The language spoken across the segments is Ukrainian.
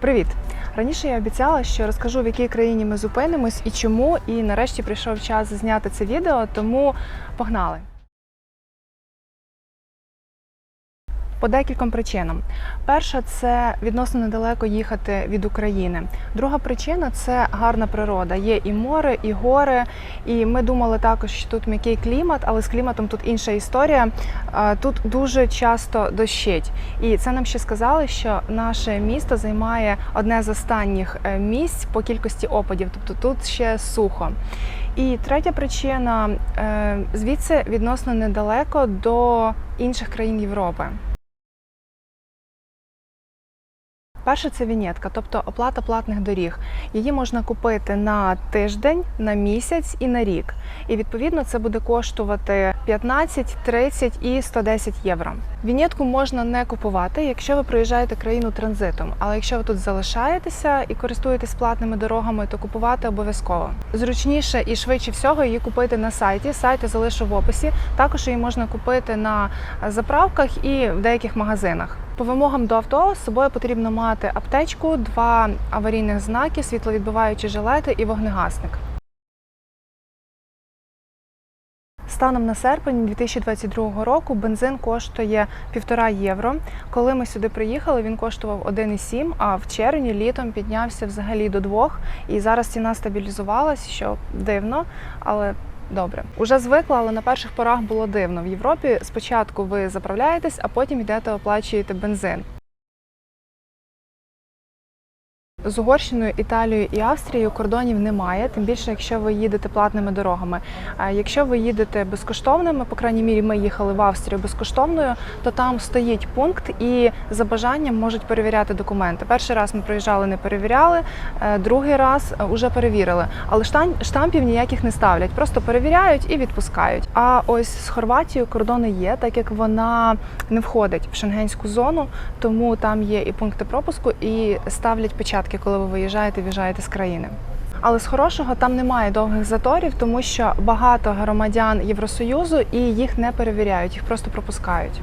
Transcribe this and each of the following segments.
Привіт! Раніше я обіцяла, що розкажу, в якій країні ми зупинимось і чому. І нарешті прийшов час зняти це відео, тому погнали. По декільком причинам. Перша це відносно недалеко їхати від України. Друга причина це гарна природа. Є і море, і гори. І ми думали також, що тут м'який клімат, але з кліматом тут інша історія. Тут дуже часто дощить. І це нам ще сказали, що наше місто займає одне з останніх е, місць по кількості опадів, тобто тут ще сухо. І третя причина е, звідси відносно недалеко до інших країн Європи. Перше це вінєтка, тобто оплата платних доріг. Її можна купити на тиждень, на місяць і на рік. І відповідно це буде коштувати 15, 30 і 110 євро. Вінєтку можна не купувати, якщо ви проїжджаєте країну транзитом. Але якщо ви тут залишаєтеся і користуєтесь платними дорогами, то купувати обов'язково. Зручніше і швидше всього її купити на сайті. Сайт я залишу в описі. Також її можна купити на заправках і в деяких магазинах. По вимогам до авто з собою потрібно мати аптечку, два аварійних знаки, світловідбиваючі жилети і вогнегасник. Станом на серпень 2022 року бензин коштує 1,5 євро. Коли ми сюди приїхали, він коштував 1,7, а в червні літом піднявся взагалі до 2. І зараз ціна стабілізувалась, що дивно, але добре. Уже звикла, але на перших порах було дивно. В Європі спочатку ви заправляєтесь, а потім йдете оплачуєте бензин. З Угорщиною, Італією і Австрією кордонів немає, тим більше, якщо ви їдете платними дорогами. Якщо ви їдете безкоштовними, по крайній мірі, ми їхали в Австрію безкоштовною, то там стоїть пункт і за бажанням можуть перевіряти документи. Перший раз ми приїжджали, не перевіряли, е, другий раз вже перевірили. Але штам- штампів ніяких не ставлять, просто перевіряють і відпускають. А ось з Хорватією кордони є, так як вона не входить в шенгенську зону, тому там є і пункти пропуску, і ставлять печатки, коли ви виїжджаєте, в'їжджаєте з країни. Але з хорошого там немає довгих заторів, тому що багато громадян Євросоюзу і їх не перевіряють, їх просто пропускають.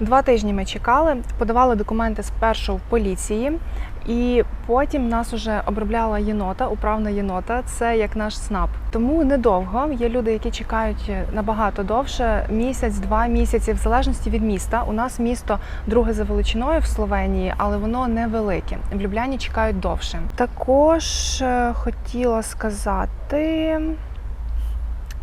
Два тижні ми чекали, подавали документи спершу в поліції, і потім нас уже обробляла єнота, управна єнота. Це як наш СНАП. Тому недовго. Є люди, які чекають набагато довше, місяць, два місяці, в залежності від міста. У нас місто друге за величиною в Словенії, але воно невелике. В Любляні чекають довше. Також е, хотіла сказати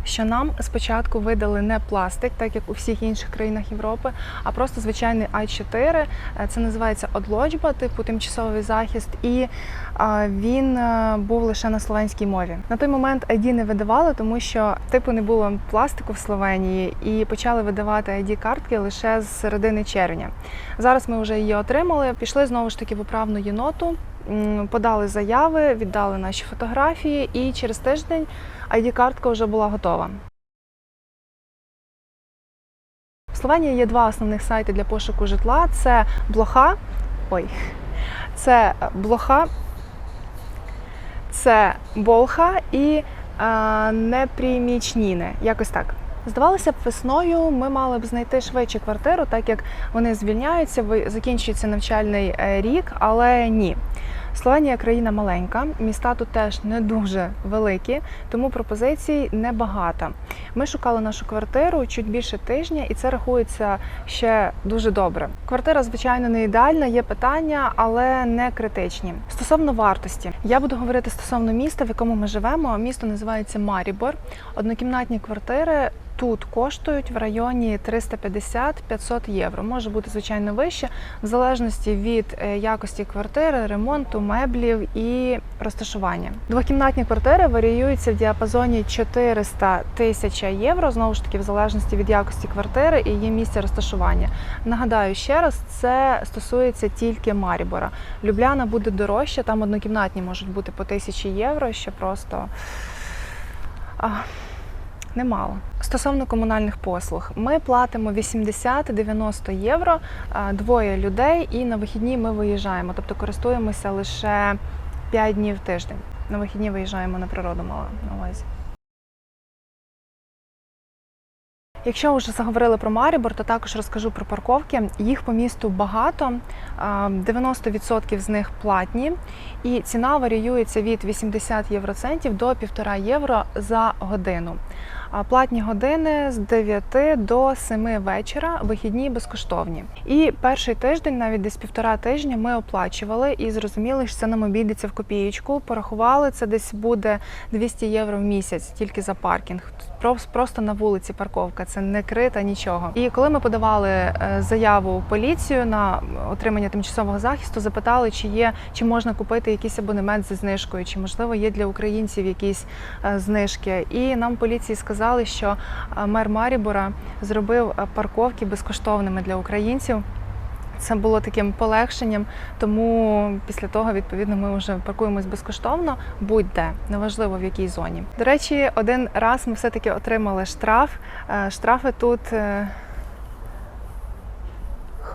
що нам спочатку видали не пластик, так як у всіх інших країнах Європи, а просто звичайний А4. Е, Це називається одлоджба, типу тимчасовий захист, і він е, був лише на словенській мові. На той момент ID не видавали, тому що типу не було пластику в Словенії, і почали видавати ID картки лише з середини червня. Зараз ми вже її отримали. Пішли знову ж таки в управну єноту. Подали заяви, віддали наші фотографії, і через тиждень ID-картка вже була готова. В Словенії є два основних сайти для пошуку житла: це блоха. Ой, це блоха, це болха і е, непрімічніни. Якось так. Здавалося б, весною ми мали б знайти швидше квартиру, так як вони звільняються, закінчується навчальний е, рік, але ні. Словенія країна маленька, міста тут теж не дуже великі, тому пропозицій небагато. Ми шукали нашу квартиру чуть більше тижня, і це рахується ще дуже добре. Квартира, звичайно, не ідеальна, є питання, але не критичні. Стосовно вартості, я буду говорити стосовно міста, в якому ми живемо. Місто називається Марібор. Однокімнатні квартири. Тут коштують в районі 350-500 євро. Може бути звичайно вище, в залежності від е, якості квартири, ремонту, меблів і розташування. Двокімнатні квартири варіюються в діапазоні 400 тисяч євро, знову ж таки, в залежності від якості квартири і її місця розташування. Нагадаю ще раз, це стосується тільки Марібора. Любляна буде дорожче, там однокімнатні можуть бути по тисячі євро, що просто. Немало. Стосовно комунальних послуг, ми платимо 80-90 євро, двоє людей, і на вихідні ми виїжджаємо, тобто користуємося лише 5 днів в тиждень. На вихідні виїжджаємо на природу мала на увазі. Якщо вже заговорили про Марібор, то також розкажу про парковки. Їх по місту багато, 90% з них платні, і ціна варіюється від 80 євроцентів до 1,5 євро за годину. Платні години з 9 до 7 вечора, вихідні безкоштовні. І перший тиждень, навіть десь півтора тижня, ми оплачували і зрозуміли, що це нам обійдеться в копієчку. Порахували це десь буде 200 євро в місяць тільки за паркінг. Прос- Просто на вулиці парковка, це не крита нічого. І коли ми подавали е, заяву в поліцію на отримання тимчасового захисту, запитали, чи є, чи можна купити якийсь абонемент зі знижкою, чи можливо є для українців якісь е, знижки. І нам поліції сказали, що е, мер Марібора зробив е, парковки безкоштовними для українців. Це було таким полегшенням, тому після того, відповідно, ми вже паркуємось безкоштовно, будь-де, неважливо в якій зоні. До речі, один раз ми все-таки отримали штраф. Е, Штрафи тут.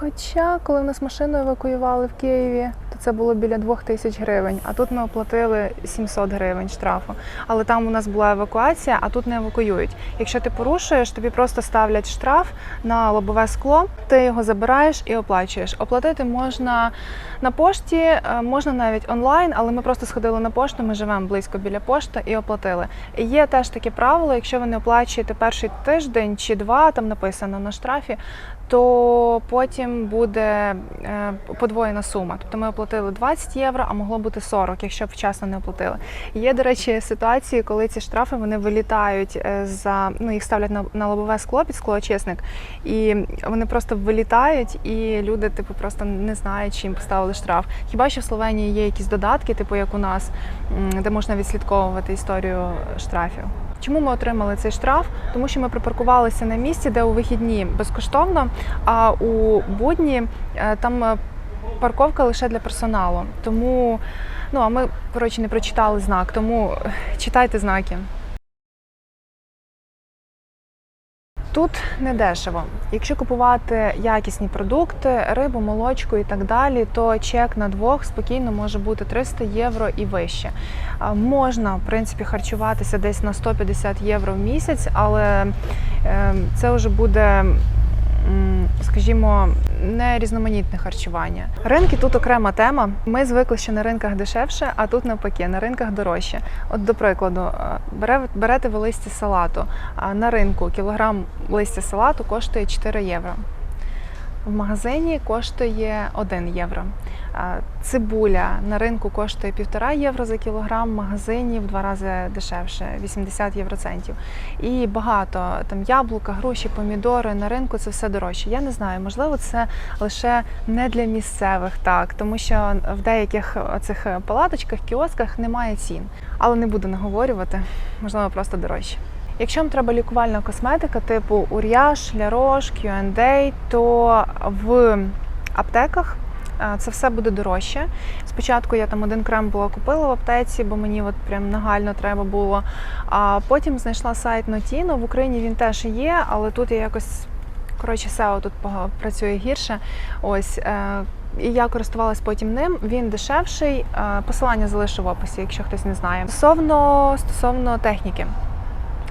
Хоча, коли в нас машину евакуювали в Києві, то це було біля 2 тисяч гривень, а тут ми оплатили 700 гривень штрафу. Але там у нас була евакуація, а тут не евакуюють. Якщо ти порушуєш, тобі просто ставлять штраф на лобове скло, ти його забираєш і оплачуєш. Оплатити можна на пошті, е, можна навіть онлайн, але ми просто сходили на пошту, ми живемо близько біля пошти і оплатили. Є теж таке правило, якщо ви не оплачуєте перший тиждень чи два, там написано на штрафі, то потім буде е, подвоєна сума. Тобто ми оплатили 20 євро, а могло бути 40, якщо б вчасно не оплатили. Є, до речі, ситуації, коли ці штрафи вони вилітають е, за ну їх ставлять на, на лобове скло під склоочисник, і вони просто вилітають, і люди, типу, просто не знають, чи їм поставили штраф. Хіба що в Словенії є якісь додатки, типу як у нас, де можна відслідковувати історію штрафів. Чому ми отримали цей штраф? Тому що ми припаркувалися на місці, де у вихідні безкоштовно, а у будні е, там е, парковка лише для персоналу. Тому ну а ми коротше не прочитали знак, тому е, читайте знаки. Тут не дешево. Якщо купувати якісні продукти, рибу, молочку і так далі, то чек на двох спокійно може бути 300 євро і вище. Можна, в принципі, харчуватися десь на 150 євро в місяць, але е, це вже буде. Скажімо, не різноманітне харчування. Ринки тут окрема тема. Ми звикли, що на ринках дешевше, а тут навпаки, на ринках дорожче. От, до прикладу, е, бере- берете ви листя салату. А на ринку кілограм листя салату коштує 4 євро. В магазині коштує 1 євро. Цибуля на ринку коштує 1,5 євро за кілограм, в магазині в два рази дешевше 80 євроцентів. І багато там яблука, груші, помідори на ринку це все дорожче. Я не знаю, можливо, це лише не для місцевих, так тому що в деяких цих палаточках, кіосках немає цін. Але не буду наговорювати, можливо, просто дорожче. Якщо вам треба лікувальна косметика, типу Ур'яш, Лярош, Q&A, то в аптеках е, це все буде дорожче. Спочатку я там один крем була купила в аптеці, бо мені от прям нагально треба було. А потім знайшла сайт Notino. В Україні він теж є, але тут я якось коротше SEO тут працює гірше. Ось. е, І я користувалась потім ним. Він дешевший. Е, Посилання залишу в описі, якщо хтось не знає. Стосовно стосовно техніки.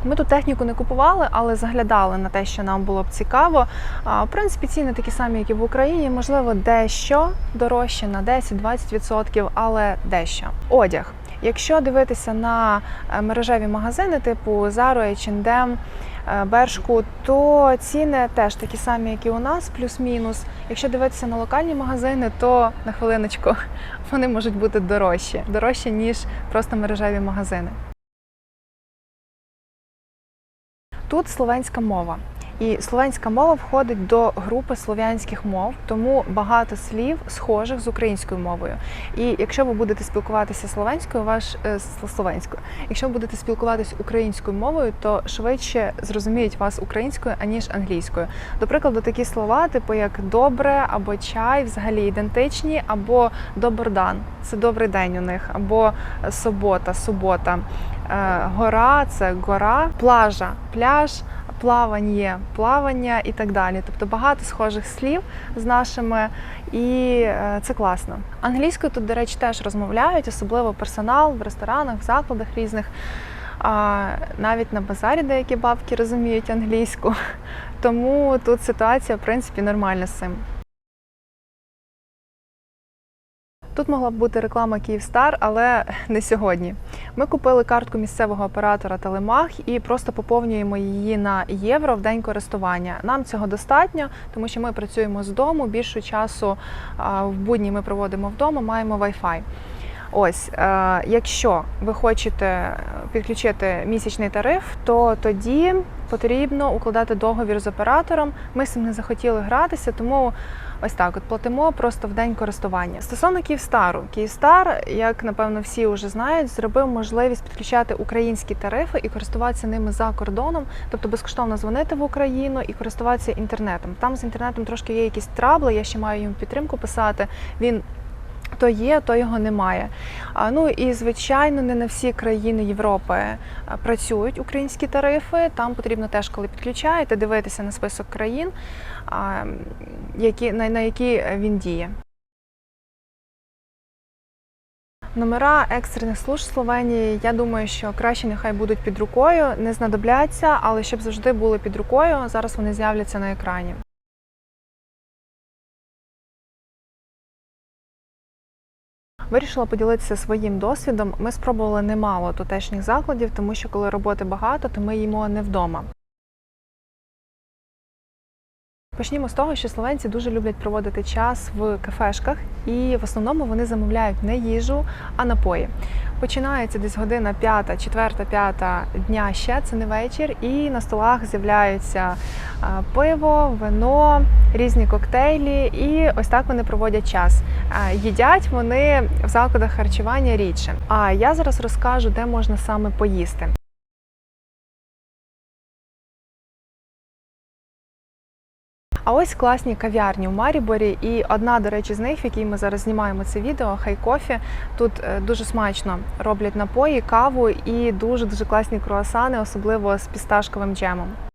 Ми тут техніку не купували, але заглядали на те, що нам було б цікаво. В принципі, ціни такі самі, як і в Україні, можливо, дещо дорожче на 10-20%, але дещо. Одяг. Якщо дивитися на е, мережеві магазини, типу Zara, H&M, Бершку, то ціни теж такі самі, як і у нас, плюс-мінус. Якщо дивитися на локальні магазини, то на хвилиночку вони можуть бути дорожчі, дорожчі ніж просто мережеві магазини. Тут словенська мова. І словенська мова входить до групи слов'янських мов, тому багато слів схожих з українською мовою. І якщо ви будете спілкуватися словенською, ваш е, словенською, якщо ви будете спілкуватися українською мовою, то швидше зрозуміють вас українською аніж англійською. До прикладу, такі слова, типу як добре або чай, взагалі ідентичні, або добрдан це добрий день у них, або собота, субота. Е, Гора це гора, плажа, пляж, плавання, плавання і так далі. Тобто багато схожих слів з нашими, і е, це класно. Англійською тут, до речі, теж розмовляють, особливо персонал в ресторанах, в закладах різних. А навіть на базарі деякі бабки розуміють англійську. Тому тут ситуація, в принципі, нормальна з цим. Тут могла б бути реклама Київстар, але не сьогодні. Ми купили картку місцевого оператора Телемах і просто поповнюємо її на євро в день користування. Нам цього достатньо, тому що ми працюємо з дому. Більшу часу в будні ми проводимо вдома, маємо Wi-Fi. Ось, е, якщо ви хочете підключити місячний тариф, то тоді потрібно укладати договір з оператором. Ми з цим не захотіли гратися, тому ось так от платимо просто в день користування. Стосовно Київстару, Київстар, як напевно всі вже знають, зробив можливість підключати українські тарифи і користуватися ними за кордоном, тобто безкоштовно дзвонити в Україну і користуватися інтернетом. Там з інтернетом трошки є якісь трабли. Я ще маю їм підтримку писати. Він то є, то його немає. Ну і звичайно, не на всі країни Європи працюють українські тарифи. Там потрібно теж, коли підключаєте, дивитися на список країн, які, на, які він діє. Номера екстрених служб Словенії, я думаю, що краще нехай будуть під рукою, не знадобляться, але щоб завжди були під рукою. Зараз вони з'являться на екрані. Вирішила поділитися своїм досвідом. Ми спробували немало тутешніх закладів, тому що коли роботи багато, то ми їмо не вдома. Почнімо з того, що словенці дуже люблять проводити час в кафешках, і в основному вони замовляють не їжу, а напої. Починається десь година п'ята, четверта, п'ята дня ще це не вечір, і на столах з'являються пиво, вино, різні коктейлі, і ось так вони проводять час. Їдять вони в закладах харчування рідше. А я зараз розкажу, де можна саме поїсти. А ось класні кав'ярні у Маріборі, і одна, до речі, з них, в якій ми зараз знімаємо це відео, хай кофі. Тут е, дуже смачно роблять напої, каву і дуже дуже класні круасани, особливо з пісташковим джемом.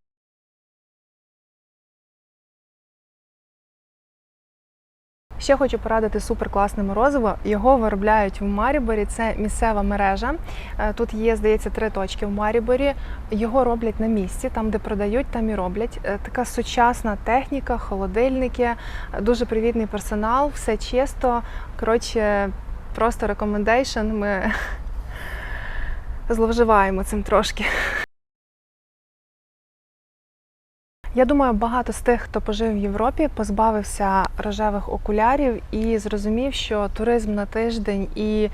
Ще хочу порадити суперкласне морозиво. Його виробляють в Маріборі. Це місцева мережа. Е, Тут є, здається, три точки в Маріборі. Його роблять на місці, там, де продають, там і роблять. Е, Така сучасна техніка, холодильники, дуже привітний персонал, все чисто. Коротше, просто рекомендейшн. Ми зловживаємо цим трошки. Я думаю, багато з тих, хто пожив в Європі, позбавився рожевих окулярів і зрозумів, що туризм на тиждень і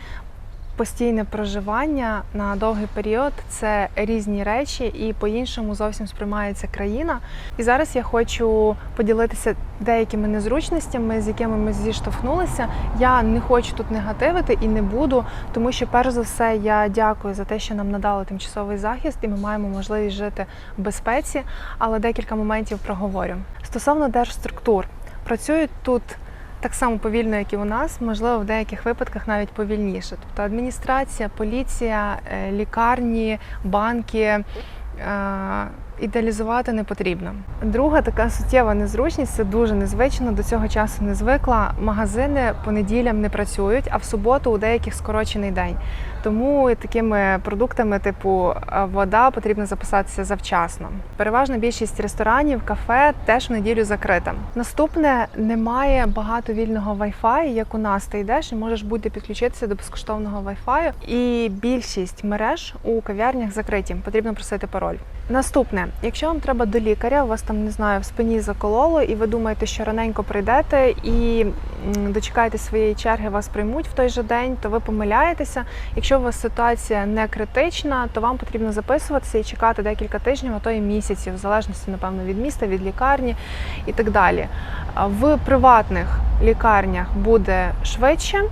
постійне проживання на довгий період це різні речі, і по-іншому зовсім сприймається країна. І зараз я хочу поділитися деякими незручностями, з якими ми зіштовхнулися. Я не хочу тут негативити і не буду, тому що, перш за все, я дякую за те, що нам надали тимчасовий захист, і ми маємо можливість жити в безпеці. Але декілька моментів проговорю. Стосовно держструктур, працюють тут. Так само повільно, як і у нас, можливо, в деяких випадках навіть повільніше. Тобто адміністрація, поліція, е, лікарні, банки е, ідеалізувати не потрібно. Друга така суттєва незручність це дуже незвично. До цього часу не звикла. Магазини по неділям не працюють, а в суботу у деяких скорочений день. Тому такими продуктами, типу е, вода, потрібно записатися завчасно. Переважна більшість ресторанів, кафе теж в неділю закрита. Наступне немає багато вільного Wi-Fi, як у нас. Ти йдеш і можеш бути підключитися до безкоштовного Wi-Fi. І більшість мереж у кав'ярнях закриті. Потрібно просити пароль. Наступне, якщо вам треба до лікаря, у вас там не знаю, в спині закололо, і ви думаєте, що раненько прийдете і дочекаєте своєї черги, вас приймуть в той же день, то ви помиляєтеся. Якщо у вас ситуація не критична, то вам потрібно записуватися і чекати декілька тижнів, а то і місяців, в залежності, напевно, від міста, від лікарні і так далі. В приватних лікарнях буде швидше.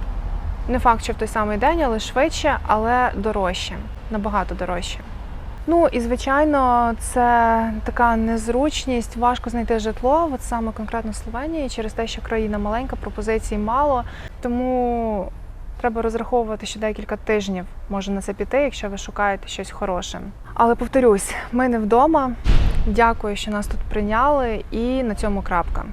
Не факт, що в той самий день, але швидше, але дорожче, набагато дорожче. Ну і звичайно, це така незручність, важко знайти житло, от саме конкретно Словенії, через те, що країна маленька, пропозицій мало. Тому треба розраховувати, що декілька тижнів може на це піти, якщо ви шукаєте щось хороше. Але повторюсь, ми не вдома. Дякую, що нас тут прийняли, і на цьому крапка.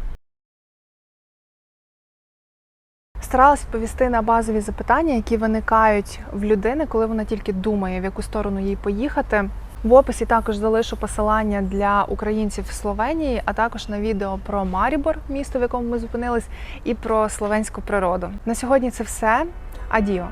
Постаралась відповісти на базові запитання, які виникають в людини, коли вона тільки думає, в яку сторону їй поїхати. В описі також залишу посилання для українців в Словенії, а також на відео про Марібор, місто, в якому ми зупинились, і про словенську природу. На сьогодні це все. Адіо!